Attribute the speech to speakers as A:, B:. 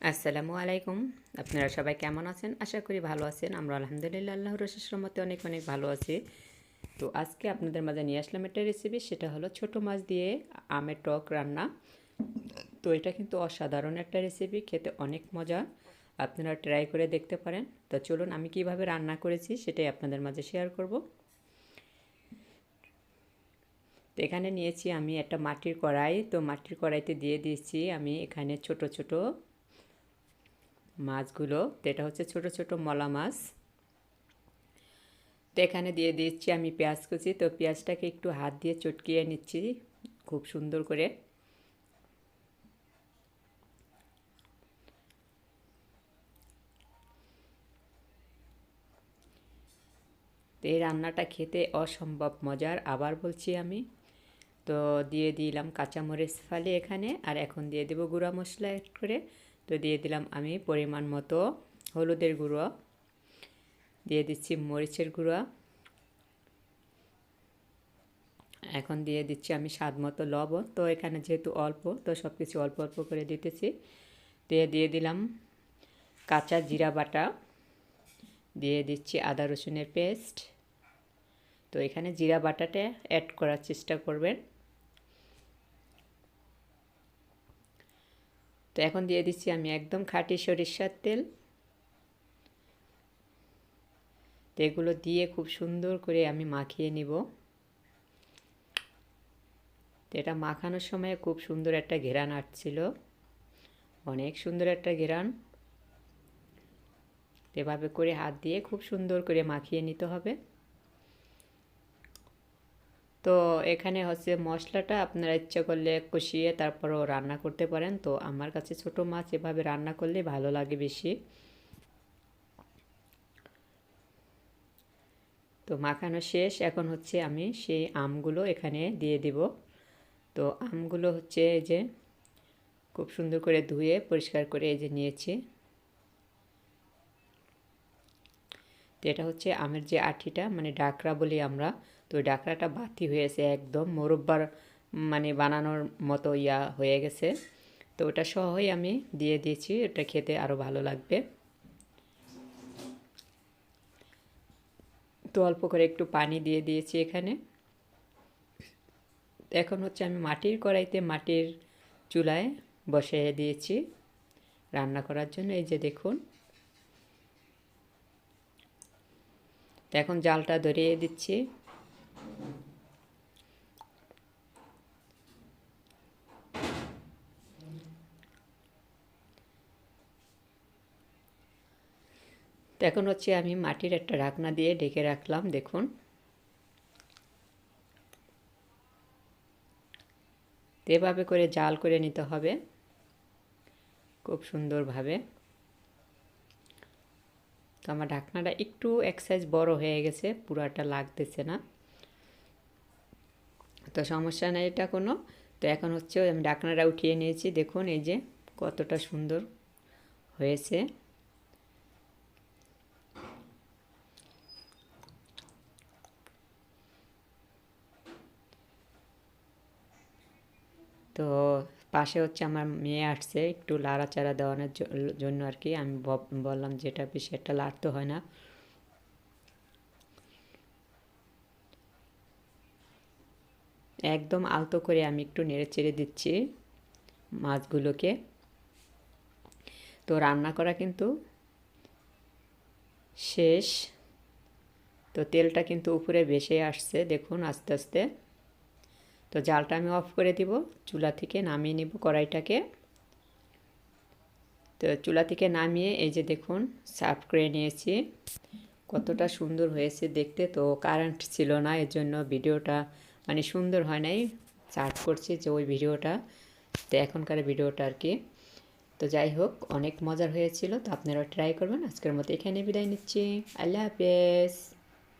A: আসসালামু আলাইকুম। আপনারা সবাই কেমন আছেন? আশা করি ভালো আছেন। আমরা আলহামদুলিল্লাহ আল্লাহ রশেষ রহমতে অনেক অনেক ভালো আছি। তো আজকে আপনাদের মাঝে নিয়ে আসলাম একটা রেসিপি সেটা হলো ছোট মাছ দিয়ে আমের টক রান্না। তো এটা কিন্তু অসাধারণ একটা রেসিপি খেতে অনেক মজা। আপনারা ট্রাই করে দেখতে পারেন। তো চলুন আমি কীভাবে রান্না করেছি, সেটাই আপনাদের মাঝে শেয়ার করব। তো এখানে নিয়েছি আমি একটা মাটির কড়াই। তো মাটির কড়াইতে দিয়ে দিয়েছি আমি এখানে ছোট ছোট মাছগুলো এটা হচ্ছে ছোট ছোট মলা মাছ। তো এখানে দিয়ে দিচ্ছি আমি পেঁয়াজ কুচি। তো পেঁয়াজটাকে একটু হাত দিয়ে চটকিয়ে নিচ্ছি খুব সুন্দর করে। তো এই রান্নাটা খেতে অসম্ভব মজার, আবার বলছি আমি। তো দিয়ে দিলাম কাঁচামরিচ ফালি এখানে, আর এখন দিয়ে দেবো গুঁড়া মশলা করে। তো দিয়ে দিলাম আমি পরিমাণ মতো হলুদের গুঁড়ো। দিয়ে দিচ্ছি মরিচের গুঁড়ো। এখন দিয়ে দিচ্ছি আমি স্বাদ মতো লবণ। তো এখানে যেহেতু অল্প, তো সব কিছু অল্প অল্প করে দিতেছি। দিয়ে দিয়ে দিলাম কাঁচা জিরা বাটা। দিয়ে দিচ্ছি আদা রসুনের পেস্ট। তো এখানে জিরা বাটাটা অ্যাড করার চেষ্টা করবেন। তো এখন দিয়ে দিচ্ছি আমি একদম খাঁটি সরিষার তেল। তো এগুলো দিয়ে খুব সুন্দর করে আমি মাখিয়ে নিব। তো এটা মাখানোর সময় খুব সুন্দর একটা ঘেরান আসছিল। অনেক সুন্দর একটা ঘেরান। এভাবে করে হাত দিয়ে খুব সুন্দর করে মাখিয়ে নিতে হবে। তো এখানে হচ্ছে মশলাটা আপনারা ইচ্ছা করলে কষিয়ে তারপরও রান্না করতে পারেন। তো আমার কাছে ছোট মাছ এভাবে রান্না করলে ভালো লাগে বেশি। তো মাখানো শেষ। এখন হচ্ছে আমি সেই আমগুলো এখানে দিয়ে দিব। তো আমগুলো হচ্ছে এই যে খুব সুন্দর করে ধুয়ে পরিষ্কার করে এই যে নিয়েছি। তো এটা হচ্ছে আমের যে আঠিটা মানে ডাকরা বলি আমরা, তো ওই ডাকরাটা বাতি হয়েছে একদম মোরব্বার মানে বানানোর মতো ইয়া হয়ে গেছে। তো ওটা সহই আমি দিয়ে দিয়েছি, ওটা খেতে আরও ভালো লাগবে। তো অল্প করে একটু পানি দিয়ে দিয়েছি এখানে। এখন হচ্ছে আমি মাটির কড়াইতে মাটির চুলায় বসিয়ে দিয়েছি। রান্না করার জন্য এই যে দেখুন। এখন জালটা ধরিয়ে দিচ্ছি। তো এখন হচ্ছে আমি মাটির একটা ঢাকনা দিয়ে ডেকে রাখলাম, দেখুন। এভাবে করে জাল করে নিতে হবে, খুব সুন্দরভাবে। তো আমার ঢাকনাটা একটু এক সাইজ বড় হয়ে গেছে, পুরাটা লাগতেছে না। তো সমস্যা নেই এটা কোনো। তো এখন হচ্ছে আমি ঢাকনাটা উঠিয়ে নিয়েছি, দেখুন এই যে কতটা সুন্দর হয়েছে। তো পাশে হচ্ছে আমার মেয়ে আসছে, একটু লাড়াচাড়া দেওয়ানোর জন্য আর কি। আমি বললাম যেটা বেশি একটা লাড়তে হয় না। একদম আলতো করে আমি একটু নেড়ে চেড়ে দিচ্ছি মাছগুলোকে। তো রান্না করা কিন্তু শেষ। তো তেলটা কিন্তু উপরে ভেসে আসছে, দেখুন আস্তে আস্তে। তো জালটা আমি অফ করে দিব, চুলা থেকে নামিয়ে নিব কড়াইটাকে। তো চুলা থেকে নামিয়ে এই যে দেখুন, সার্ভ করে নিয়েছি। কতটা সুন্দর হয়েছে দেখতে তো, কারেন্ট ছিল না এর জন্য ভিডিওটা মানে সুন্দর হয় নাই সার্চ করছি যে ওই ভিডিওটা, তো এখনকার ভিডিওটা আর কি। তো যাই হোক, অনেক মজার হয়েছিল, তো আপনারা ট্রাই করবেন, আজকের মতো এখানে বিদায় নিচ্ছি, আল্লাহ হাফেজ।